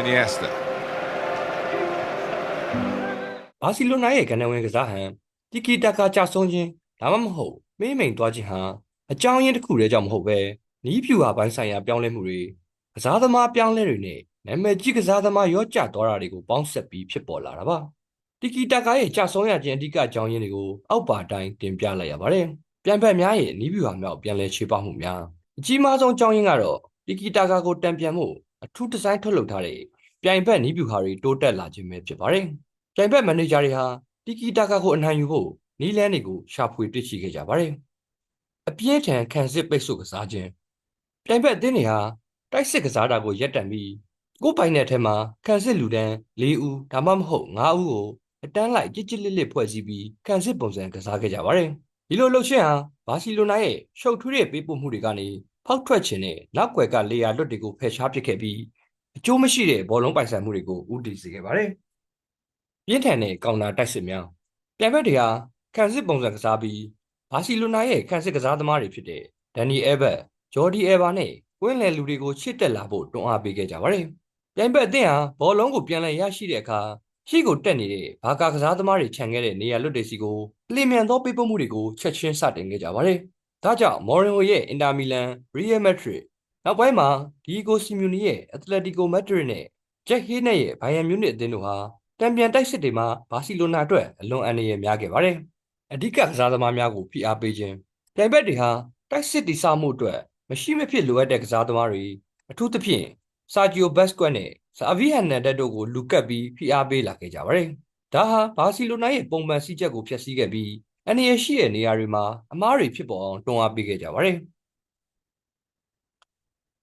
Iniesta. ဘာစီလိုနာရဲ့ကနဝင်ကစားဟန်တီကီတာကာကြဆုံးခြင်းဒါမှမဟုတ်မိမ့်မိန်သွားခြင်းဟာအကြောင်းရင်းတစ်ခုတည်းကြောင့်မဟုတ်ပဲနီးပြူဟာပိုင်းဆိုင်ရာပြောင်းလဲမှုတွေကစားသမားပြောင်းလဲတွေနဲ့နာမည်ကြီးကစားသမားရော့ကျသွားတာတွေကိုပေါင်းဆက်ပြီးဖြစ်ပေါ်လာတာပါတီကီတာကာရဲ့ကြဆုံးရခြင်းအဓိကအကြောင်းရင်းတွေကိုအောက်ပါတိုင်းတင်ပြလိုက်ရပါတယ်ပြန်ဖက်များရဲ့နီးပြူဟာမြောက်ပြန်လဲချေပမှုများအကြီးမားဆုံးအကြောင်းရင်းကတော့တီကီတာကာကိုတံပြန်မှု အထူးဒီဇိုင်းထုတ်လုပ်ထားတဲ့ပြိုင်ဘက်နီးပြူဟာတွေတိုးတက်လာခြင်းပဲဖြစ်ပါတယ်ပြိုင်ဘက်မန်နေဂျာတွေဟာတီကီတာကာကိုအနိုင်ယူဖို့နီးလန်းတွေကိုရှာဖွေတွေ့ရှိခဲ့ကြပါတယ်။အပြင်းထန်ခံစစ်ပိတ်ဆို့ကစားခြင်းပြိုင်ဘက်အသင်းတွေဟာတိုက်စစ်ကစားတာကိုရပ်တန့်ပြီးကိုယ်ပိုင်တဲ့အထက်မှာခံစစ်လူတန်း၄ဦးဒါမှမဟုတ်၅ဦးကိုအတန်းလိုက်ကြစ်ကြစ်လစ်လစ်ဖွဲ့စည်းပြီးခံစစ်ပုံစံကစားခဲ့ကြပါတယ်။ဒီလိုလှုပ်ရှားဟာဘာစီလိုနာရဲ့ရှုပ်ထွေးတဲ့ပေးပို့မှုတွေကနေ ဖောက်ထွက်ခြင်းနဲ့နောက်ွယ်ကလေယာလွတ်တွေကိုဖယ်ရှားပစ်ခဲ့ပြီးအကျိုးမရှိတဲ့ဘောလုံးပိုင်ဆိုင်မှုတွေကိုဥတီစေခဲ့ပါတယ်။ပြင်းထန်တဲ့ကောင်တာတိုက်စစ်များပြိုင်ဘက်တွေဟာခံစစ်ပုံစံကစားပြီးဘာစီလိုနာရဲ့ခံစစ်ကစားသမားတွေဖြစ်တဲ့ဒန်နီအဲဘတ်ဂျော်ဒီအဲဘာနဲ့ကွင်းလယ်လူတွေကိုချစ်တက်လာဖို့တွန်းအားပေးခဲ့ကြပါတယ်။ပြိုင်ဘက်အသင်းဟာဘောလုံးကိုပြန်လည်ရရှိတဲ့အခါရှေ့ကိုတက်နေတဲ့ဘာကာကစားသမားတွေခြံခဲ့တဲ့နေရာလွတ်တွေစီကိုအလင်းမြန်သောပေးပို့မှုတွေကိုချက်ချင်းစတင်ခဲ့ကြပါတယ်။ ဒါကြောင့်မော်ရင်ဟိုရဲ့အင်တာမီလန်ရီယယ်မက်ဒရစ်နောက်ပိုင်းမှာဒီဂိုစီမြူနီရဲ့အက်တလက်တီကိုမက်ဒရစ်နဲ့ဂျက်ဟေးနဲ့ရဲ့ဘိုင်ယန်မြူနစ်အသင်းတို့ဟာတံပြန်တိုက်စစ်တွေမှာဘာစီလိုနာအတွက်အလွန်အန္တရာယ်များခဲ့ပါတယ်။အဓိကကစားသမားများကိုဖိအားပေးခြင်းပြိုင်ဘက်တွေဟာတိုက်စစ်တီစားမှုအတွက်မရှိမဖြစ်လိုအပ်တဲ့ကစားသမားတွေအထူးသဖြင့်ဆာဂျီယိုဘက်စကွက်နဲ့ဆာဗီဟန်နန်ဒက်တို့ကိုလူကပ်ပြီးဖိအားပေးလာခဲ့ကြပါတယ်။ဒါဟာဘာစီလိုနာရဲ့ပုံမှန်စည်းချက်ကိုဖျက်ဆီးခဲ့ပြီး အနေရရှိတဲ့နေရာတွေမှာအမားတွေဖြစ်ပေါ်အောင်တွန်းအားပေးခဲ့ကြပါတယ်။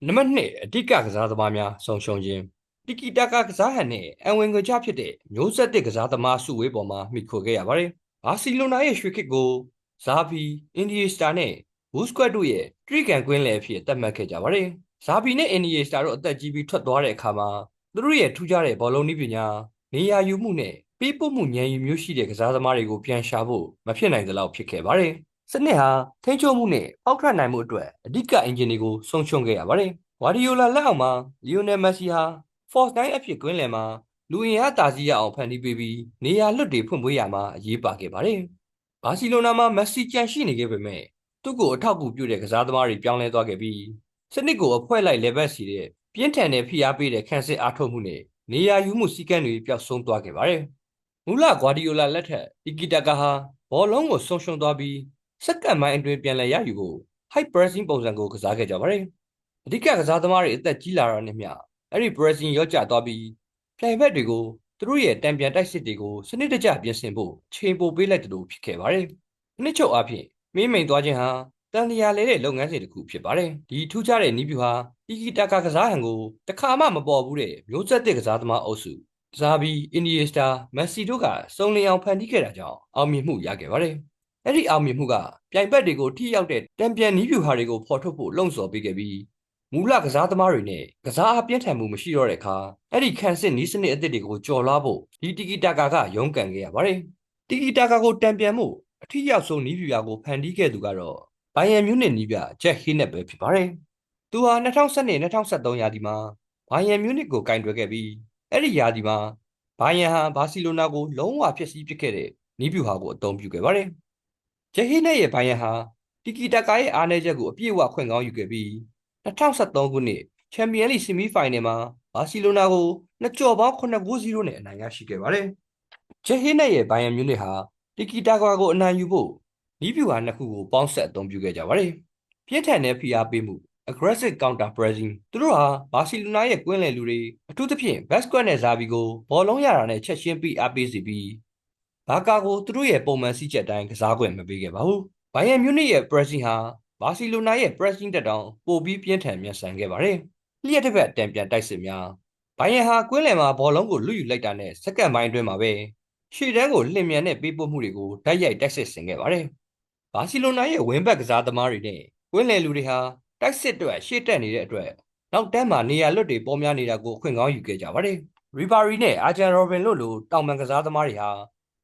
နံပါတ်2အဓိကကစားသမားများဆုံးရှုံးခြင်းတီကီတာကာကစားဟန်နဲ့အန်ဝင်ကကြဖြစ်တဲ့မျိုးဆက်တစ်ကစားသမားစုဝေးပေါ်မှာမှီခိုခဲ့ရပါတယ်။ဘာစီလိုနာရဲ့ရွှေခစ်ကိုဇာဗီအင်ဒီယေစတာနဲ့ဘူစကွက်တို့ရဲ့ထရီကန်ကွင်းလယ်အဖြစ်သတ်မှတ်ခဲ့ကြပါတယ်။ဇာဗီနဲ့အင်ဒီယေစတာတို့အသက်ကြီးပြီးထွက်သွားတဲ့အခါမှာသူတို့ရဲ့ထူးခြားတဲ့ဘောလုံးနည်းပညာနေရာယူမှုနဲ့ ပေးပို့မှုဉာဏ်ရည်မျိုးရှိတဲ့ကစားသမားတွေကိုပြန်ရှာဖို့မဖြစ်နိုင်သလောက်ဖြစ်ခဲ့ပါတယ်။စနစ်ဟာထိန်းချုပ်မှုနဲ့ပေါက်ထွက်နိုင်မှုအတွက်အဓိကအင်ဂျင်တွေကိုဆုံးရှုံးခဲ့ရပါတယ်။ဝါဒီယိုလာလက်အောက်မှာလီယိုနယ်မက်ဆီဟာ Force 9အဖြစ်ကွင်းလယ်မှာလူအင်အားတာစီရအောင်ဖန်တီးပေးပြီးနေရာလွတ်တွေဖွင့်ပွေးရမှာအရေးပါခဲ့ပါတယ်။ဘာစီလိုနာမှာမက်ဆီကြန့်ရှိနေခဲ့ပေမဲ့သူ့ကိုအထောက်အကူပြုတဲ့ကစားသမားတွေပြောင်းလဲသွားခဲ့ပြီးစနစ်ကိုအဖွဲလိုက် level စီတဲ့ပြင်းထန်တဲ့ဖိအားပေးတဲ့ခန်းစစ်အားထုတ်မှုနဲ့နေရာယူမှုစီကံတွေပျောက်ဆုံးသွားခဲ့ပါတယ်။ မူလဂွာဒီယိုလာလက်ထက်တီကီတာကာဟာဘောလုံးကိုဆုံးရှုံးသွားပြီးစက္ကန့်ပိုင်းအတွင်းပြန်လည်ရယူဖို့ high pressing ပုံစံကိုကစားခဲ့ကြပါတယ်။အဓိကကစားသမားတွေအသက်ကြီးလာတာနဲ့မျှအဲ့ဒီ pressing ရော့ကျသွားပြီးပြိုင်ဘက်တွေကိုသူတို့ရဲ့တံပြန်တိုက်စစ်တွေကိုစနစ်တကျပြင်ဆင်ဖို့ချိန်ပိုပေးလိုက်တယ်လို့ဖြစ်ခဲ့ပါတယ်။နှစ်ချုပ်အဖြစ်မင်းမိန်သွားခြင်းဟာတန်လျာလဲတဲ့လုပ်ငန်းစဉ်တစ်ခုဖြစ်ပါတယ်။ဒီထူးခြားတဲ့နီးပြူဟာတီကီတာကာကစားဟန်ကိုတခါမှမပေါ်ဘူးတဲ့မျိုးဆက်တဲ့ကစားသမားအုပ်စု ဇာဘီအင်ဒီယစတာမက်ဆီတို့ကစုံလင်အောင်ဖန်တီးခဲ့တာကြောင့်အောင်မြင်မှုရခဲ့ပါတယ်။အဲ့ဒီအောင်မြင်မှုကပြိုင်ဘက်တွေကိုထိရောက်တဲ့တံပြန်နီးပြူဟာတွေကိုဖော်ထုတ်ဖို့လှုံ့ဆော်ပေးခဲ့ပြီးမူလကစားသမားတွေနဲ့ကစားအပြင်းထန်မှုမရှိတော့တဲ့အခါအဲ့ဒီခန့်စစ်နီးစနစ်အသစ်တွေကိုကြော်လွှားဖို့ဒီတီကီတာကာကရုန်းကန်ခဲ့ရပါတယ်။တီကီတာကာကိုတံပြန်မှုအထီးရောက်ဆုံးနီးပြူရာကိုဖန်တီးခဲ့သူကတော့ဘိုင်ယန်မြူနစ်နီးပြဂျက်ဟီနက်ပဲဖြစ်ပါတယ်။သူဟာ2012-2013ရာသီမှာဘိုင်ယန်မြူနစ်ကိုကင်တွယ်ခဲ့ပြီး အဲ့ဒီရာသီမှာဘိုင်ယန်ဟာဘာစီလိုနာကိုလုံးဝဖျက်ဆီးပစ်ခဲ့တဲ့နီးပြူဟာကိုအသုံးပြုခဲ့ပါတယ်။ဂျက်ဟီနက်ရဲ့ဘိုင်ယန်ဟာတီကီတာကာရဲ့အားနည်းချက်ကိုအပြည့်အဝခွင့်ကောင်းယူခဲ့ပြီး2013ခုနှစ်ချန်ပီယံလိဆီမီဖိုင်နယ်မှာဘာစီလိုနာကိုနှစ်ကြော်ပေါင်း9-0နဲ့အနိုင်ရရှိခဲ့ပါတယ်။ဂျက်ဟင်းနဲ့ရဲ့ဘိုင်ယန်မြူနစ်ဟာတီကီတာကွာကိုအနိုင်ယူဖို့နီးပြူဟာနှစ်ခုကိုပေါင်းဆက်အသုံးပြုခဲ့ကြပါတယ်။ပြင်းထန်တဲ့ဖိအားပေးမှု aggressive counter pressing သူတို့ဟာဘာစီလိုနာရဲ့ကွင်းလယ်လူတွေအထူးသဖြင့် Basquet နဲ့ဇာဘီကိုဘောလုံးရတာနဲ့ချက်ချင်းပြီးအားပေးစီပြီးဘာကာကိုသူတို့ရဲ့ပုံမှန်စီးချက်တိုင်းကစားခွင့်မပေးခဲ့ပါဘူး။ဘိုင်ယန်မြူနစ်ရဲ့ pressing ဟာဘာစီလိုနာရဲ့ pressing တက်တောင်ပိုပြီးပြင်းထန်မြန်ဆန်ခဲ့ပါတယ်။လျှက်တစ်ဖက်တံပြန်တိုက်စစ်များဘိုင်ယန်ဟာကွင်းလယ်မှာဘောလုံးကိုလွတ်ယူလိုက်တာနဲ့စက္ကန့်ပိုင်းအတွင်းမှာပဲရှေ့တန်းကိုလှင်မြန်တဲ့ပေးပို့မှုတွေကိုတိုက်ရိုက်တိုက်စစ်ဆင်ခဲ့ပါတယ်။ဘာစီလိုနာရဲ့ဝင်းဘက်ကစားသမားတွေနဲ့ကွင်းလယ်လူတွေဟာ တိုက်စစ်အတွက်ရှေ့တက်နေတဲ့အတွက်နောက်တန်းမှာနေရာလွတ်တွေပေါ်များနေတာကိုအခွင့်ကောင်းယူခဲ့ကြပါတယ်။ရီဘာရီနဲ့အာဂျန်ရောဘင်လို့လိုတောင်ပန်ကစားသမားတွေဟာ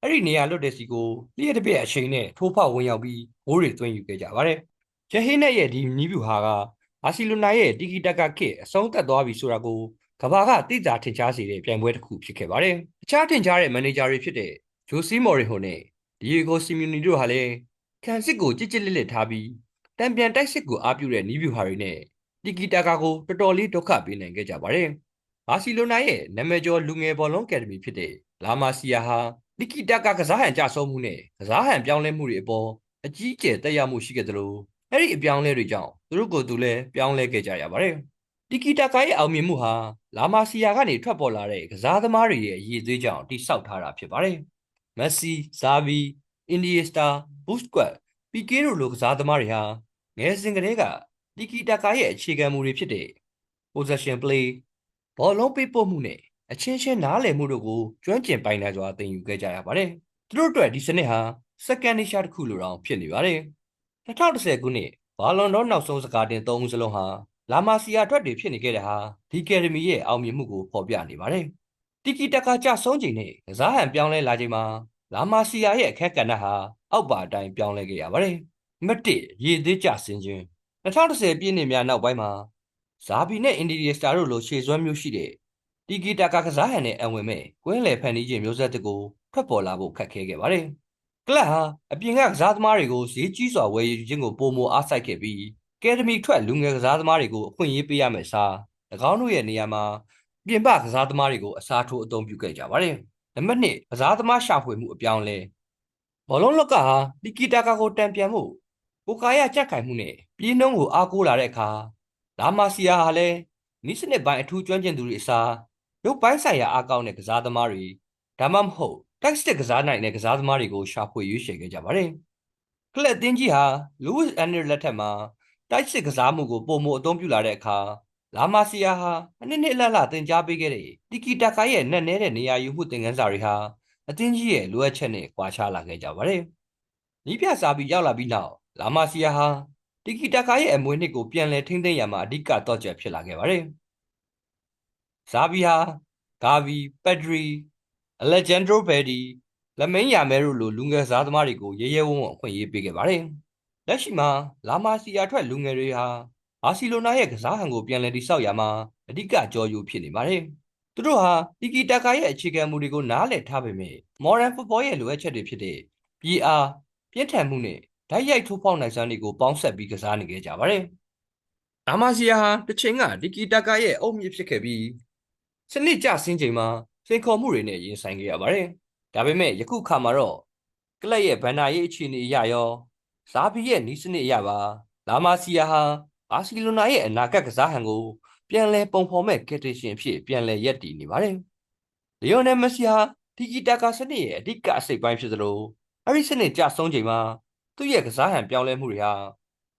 အဲ့ဒီနေရာလွတ်တဲ့စီကိုလျှက်တစ်ပြက်အချိန်နဲ့ထိုးဖောက်ဝင်ရောက်ပြီးဂိုးတွေသွင်းယူခဲ့ကြပါတယ်။ဂျဟင်းနဲ့ရဲ့ဒီနီးဗျူဟာကဘာဘာစီလိုနာရဲ့တီကီတက်ကာခေတ်အဆုံးသတ်သွားပြီဆိုတာကိုကဘာကတိကျထင်ရှားစေတဲ့ပြိုင်ပွဲတစ်ခုဖြစ်ခဲ့ပါတယ်။အခြားထင်ရှားတဲ့မန်နေဂျာတွေဖြစ်တဲ့ဂျိုစီမော်ရီဟိုနဲ့ဒီယေဂိုစီမီနီတို့ဟာလည်းခံစစ်ကိုကြစ်ကြစ်လစ်လစ်ထားပြီး တံပြန်တိုက်စစ်ကိုအားပြုတဲ့နီးဗျူဟာတွေနဲ့တီကီတက်ကာကိုတော်တော်လေးဒုက္ခပေးနိုင်ခဲ့ကြပါတယ်။ဘာစီလိုနာရဲ့နာမည်ကျော်လူငယ်ဘောလုံးအကယ်ဒမီဖြစ်တဲ့လာမာစီယာဟာတီကီတက်ကာကစားဟန်ကြဆုံးမှုနဲ့ကစားဟန်ပြောင်းလဲမှုတွေအပေါ်အကြီးအကျယ်တက်ရောက်မှုရှိခဲ့သလိုအဲ့ဒီအပြောင်းလဲတွေကြောင့်သူတို့ကိုယ်သူလည်းပြောင်းလဲခဲ့ကြရပါတယ်။တီကီတာကာရဲ့အောင်မြင်မှုဟာလာမာစီယာကနေထွက်ပေါ်လာတဲ့ကစားသမားတွေရဲ့အရေးသွေးကြောင့်တိဆောက်ထားတာဖြစ်ပါတယ်။မက်ဆီ၊ဇာဗီ၊အင်ဒီယစတာ၊ဘူစကွတ်၊ပီကေတို့လိုကစားသမားတွေဟာ ငယ်စဉ်ကတည်းကတီကီတာကာရဲ့အခြေခံမူတွေဖြစ်တဲ့ possession play ဘောလုံးပေးပို့မှုနဲ့အချင်းချင်းနားလည်မှုတို့ကိုကျွမ်းကျင်ပိုင်နိုင်စွာသင်ယူခဲ့ကြရပါတယ်။သူတို့အတွက်ဒီစနစ်ဟာစက္ကန့်နေရှာတစ်ခုလိုတောင်ဖြစ်နေပါတယ်။2010ခုနှစ်ဘာလွန်တော့နောက်ဆုံးစကားတင်၃ဦးစလုံးဟာလာမာစီယာအတွက်တွေဖြစ်နေခဲ့တဲ့ဟာဒီကယ်ဒမီရဲ့အောင်မြင်မှုကိုဖော်ပြနေပါတယ်။တီကီတကာကြဆုံးချိန်နဲ့ကစားဟန်ပြောင်းလဲလာချိန်မှာလာမာစီယာရဲ့အခက်ကဏ္ဍဟာအောက်ပါအတိုင်းပြောင်းလဲခဲ့ရပါတယ်။ မတစ်ရေသေးကြဆင်းခြင်း2010ပြည့်နှစ်များနောက်ပိုင်းမှာဇာဘီနဲ့အင်ဒီရီစတာတို့လိုရှေ့စွမ်းမျိုးရှိတဲ့တီကီတာကာကစားဟန်နဲ့အံဝင်မဲ့ကွင်းလယ်ဖန်တီးခြင်းမျိုးဆက်တကူထွက်ပေါ်လာဖို့ခက်ခဲခဲ့ပါတယ်။ကလပ်ဟာအပြင်ကကစားသမားတွေကိုဈေးကြီးစွာဝယ်ယူခြင်းကိုပုံမအားစိုက်ခဲ့ပြီးကယ်ဒမီထွက်လူငယ်ကစားသမားတွေကိုအခွင့်အရေးပေးရမယ်စား၎င်းတို့ရဲ့နေရာမှာပြင်ပကစားသမားတွေကိုအစားထိုးအသုံးပြုခဲ့ကြပါတယ်။နံပါတ်1ကစားသမားရှာဖွေမှုအပြောင်းလဲဘောလုံးလောက်ကဟာတီကီတာကာကိုတံပြန်မှု ကိုကာယကြက်ခိုင်မှုနဲ့ပြည်နှုံးကိုအားကိုးလာတဲ့အခါလာမာစီယာဟာလည်းနိစနစ်ပိုင်းအထူးကျွမ်းကျင်သူတွေအစားရုပ်ပိုင်းဆိုင်ရာအားကောင်းတဲ့ကစားသမားတွေဒါမှမဟုတ်တက်စတစ်ကစားနိုင်တဲ့ကစားသမားတွေကိုရှာဖွေရွေးချယ်ခဲ့ကြပါတယ်။ကလပ်တင်းကြီးဟာလူးဝစ်အန်နယ်လက်ထက်မှာတိုက်စစ်ကစားမှုကိုပုံမအသုံးပြုလာတဲ့အခါလာမာစီယာဟာအနည်းနည်းလှလှတင် जा ပေးခဲ့တဲ့တီကီတာကာရဲ့နက်နဲတဲ့နေရာယူမှုသင်ခန်းစာတွေဟာအသင်းကြီးရဲ့လိုအပ်ချက်နဲ့ကွာခြားလာခဲ့ကြပါတယ်။နီးပြစာပြီးရောက်လာပြီးနောက် လာမာစီယာဟာတီကီတာကာရဲ့အမွေနှစ်ကိုပြန်လည်ထိန်းသိမ်းရမှာအဓိကတော့ချက်ဖြစ်လာခဲ့ပါတယ်။ဇာဘီဟာဂါဗီပက်ဒရီအလက်ဂျန်ဒရိုဘယ်ဒီလက်မင်းယာမဲတို့လိုလူငယ်စားသမားတွေကိုရဲရဲဝံ့ဝံ့အခွင့်အရေးပေးခဲ့ပါတယ်။လက်ရှိမှာလာမာစီယာထွက်လူငယ်တွေဟာဘာစီလိုနာရဲ့ကစားဟန်ကိုပြန်လည်တည်ဆောက်ရမှာအဓိကကြောယူဖြစ်နေပါတယ်။သူတို့ဟာတီကီတာကာရဲ့အခြေခံမူတွေကိုနားလည်ထားပေမဲ့ modern football ရဲ့လိုအပ်ချက်တွေဖြစ်တဲ့ပြည်အားပြင်းထန်မှုနဲ့ ဓာတ်ရိုက်ထိုးပေါက်နိုင်စွမ်းတွေကိုပေါင်းဆက်ပြီးကစားနေခဲ့ကြပါတယ်။ဒါမာစီယာဟာတစ်ချိန်ကတီကီတာကာရဲ့အုတ်မြစ်ဖြစ်ခဲ့ပြီးစနစ်ကျဆင်းချိန်မှာစင်ခေါ်မှုတွေနဲ့ရင်ဆိုင်ခဲ့ရပါတယ်။ဒါပေမဲ့ယခုခါမှာတော့ကလပ်ရဲ့ဗန်နာရေးအခြေအနေအရရောဇာဘီရဲ့နီးစနစ်အရပါလာမာစီယာဟာဘာစီလိုနာရဲ့အနာဂတ်ကစားဟန်ကိုပြန်လည်ပုံဖော်မဲ့ကက်တရှင်ဖြစ်ပြန်လည်ရပ်တည်နေပါတယ်။လီယိုနယ်မက်ဆီဟာတီကီတာကာစနစ်ရဲ့အဓိကအစိတ်ပိုင်းဖြစ်သလိုအဲ့ဒီစနစ်ကြဆုံးချိန်မှာ သူ့ရဲ့ကစားဟန်ပြောင်းလဲမှုတွေဟာ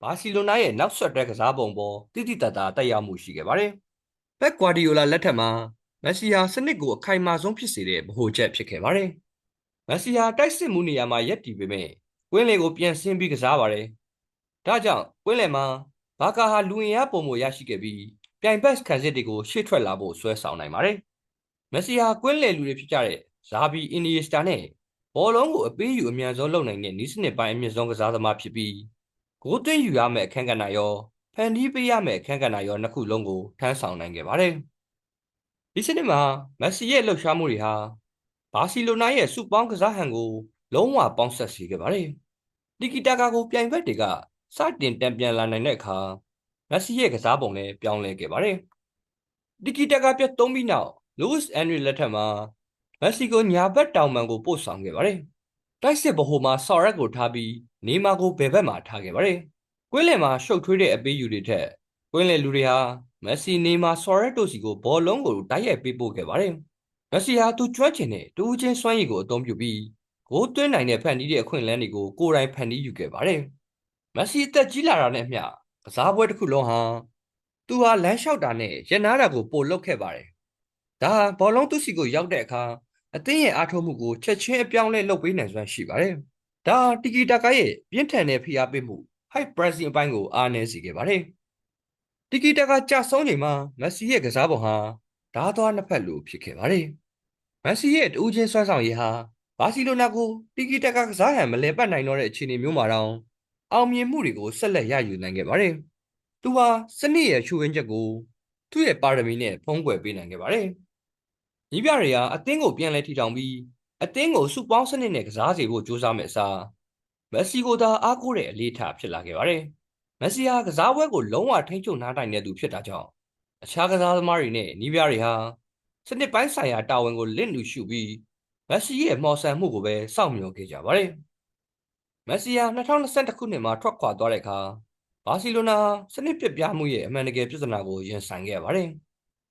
ဘာစီလိုနာရဲ့နောက်ဆက်တွဲကစားပုံပေါ်တိတိတတ်တာတက်ရောက်မှုရှိခဲ့ပါတယ်။ဘက်ကွာဒီယိုလာလက်ထက်မှာမက်ဆီဟာစနစ်ကိုအခိုင်အမာဆုံးဖြစ်စေတဲ့ဗဟိုချက်ဖြစ်ခဲ့ပါတယ်။မက်ဆီဟာတိုက်စစ်မှုနေရာမှာရက်တည်ပေမဲ့ကွင်းလေကိုပြန်ဆင်းပြီးကစားပါတယ်။ဒါကြောင့်ကွင်းလေမှာဘာကာဟာလူဝင်ရပုံမရရှိခဲ့ပြီးပြိုင်ဘက်ခံစစ်တွေကိုရှေ့ထွက်လာဖို့ဆွဲဆောင်နိုင်ပါတယ်။မက်ဆီဟာကွင်းလေလူတွေဖြစ်ကြတဲ့ဇာဘီအင်နီယစတာနဲ့ ဘောလုံးကိုအပေးယူအမြန်ဆုံးလုပ်နိုင်တဲ့နီးစနစ်ပိုင်းအမြင့်ဆုံးကစားသမားဖြစ်ပြီးဂိုးသွင်းယူရမယ့်အခန်းကဏ္ဍရောဖန်တီးပေးရမယ့်အခန်းကဏ္ဍရောနှစ်ခုလုံးကိုထမ်းဆောင်နိုင်ခဲ့ပါတယ်။ဒီစနစ်မှာမက်ဆီရဲ့လှုပ်ရှားမှုတွေဟာဘာစီလိုနာရဲ့စုပေါင်းကစားဟန်ကိုလုံးဝပေါင်းဆက်စေခဲ့ပါတယ်။တီကီတာကာကိုပြိုင်ဘက်တွေကစတင်တံပြန်လာနိုင်တဲ့အခါမက်ဆီရဲ့ကစားပုံလည်းပြောင်းလဲခဲ့ပါတယ်။တီကီတာကာပြတ်သုံးပြီးနောက်လူးစ်အန်ရီလက်ထက်မှာ မက်ဆီကိုညာဘက်တောင်ပံကိုပို့ဆောင်ခဲ့ပါတယ်။တိုက်စစ်ဗဟိုမှာဆော်ရက်ကိုထားပြီးနေမာကိုဘယ်ဘက်မှာထားခဲ့ပါတယ်။ကွင်းလယ်မှာရှုပ်ထွေးတဲ့အပေးယူတွေထက်ကွင်းလယ်လူတွေဟာမက်ဆီနေမာဆော်ရက်တို့စီကိုဘောလုံးကိုတိုက်ရိုက်ပေးပို့ခဲ့ပါတယ်။မက်ဆီဟာသူကျွမ်းကျင်တဲ့တူးချင်းစွမ်းရည်ကိုအသုံးပြုပြီးဂိုးသွင်းနိုင်တဲ့ဖန်တီးတဲ့အခွင့်အလမ်းတွေကိုကိုယ်တိုင်ဖန်တီးယူခဲ့ပါတယ်။မက်ဆီအသက်ကြီးလာတာနဲ့အမျှကစားပွဲတစ်ခုလုံးဟာသူဟာလမ်းလျှောက်တာနဲ့ရနာတာကိုပို့လုခဲ့ပါတယ်။ဒါဟာဘောလုံးသူ့စီကိုရောက်တဲ့အခါ အသင်းရဲ့အားထုတ်မှုကိုချက်ချင်းအပြောင်းလဲလုပ်ပေးနိုင်စွမ်းရှိပါတယ်။ဒါတီကီတာကာရဲ့ပြင်းထန်တဲ့ဖိအားပေးမှု high pressing အပိုင်းကိုအားနည်းစေခဲ့ပါတယ်။တီကီတာကာကြဆုံးချိန်မှာမက်ဆီရဲ့ကစားပုံဟာဓားသွားနှစ်ဖက်လိုဖြစ်ခဲ့ပါတယ်။မက်ဆီရဲ့တူးချင်းစွမ်းဆောင်ရည်ဟာဘာစီလိုနာကိုတီကီတာကာကစားဟန်မလဲပတ်နိုင်တော့တဲ့အခြေအနေမျိုးမှာတော့အောင်မြင်မှုတွေကိုဆက်လက်ရယူနိုင်ခဲ့ပါတယ်သူဟာစနစ်ရဲ့ချူဝင်ချက်ကိုသူ့ရဲ့ပါရမီနဲ့ဖုံးကွယ်ပေးနိုင်ခဲ့ပါတယ်။ ညီပြတွေဟာအသင်းကိုပြန်လဲထီထောင်ပြီးအသင်းကိုစုပေါင်းစနစ်နဲ့ကစားစေဖို့ကြိုးစားမဲ့အစားမက်ဆီကိုသာအားကိုးတဲ့အလေးထားဖြစ်လာခဲ့ပါတယ်။မက်ဆီဟာကစားပွဲကိုလုံးဝထိန်းချုပ်နားတိုင်တဲ့သူဖြစ်တာကြောင့်အခြားကစားသမားတွေနဲ့ညီပြတွေဟာစနစ်ပိုင်းဆိုင်ရာတာဝန်ကိုလင့်လူရှုပြီးမက်ဆီရဲ့မော်ဆန်မှုကိုပဲစောင့်မျှော်ခဲ့ကြပါတယ်။မက်ဆီဟာ2021ခုနှစ်မှာထွက်ခွာသွားတဲ့အခါဘာစီလိုနာစနစ်ပြပြမှုရဲ့အမှန်တကယ်ပြဿနာကိုရင်ဆိုင်ခဲ့ရပါတယ်။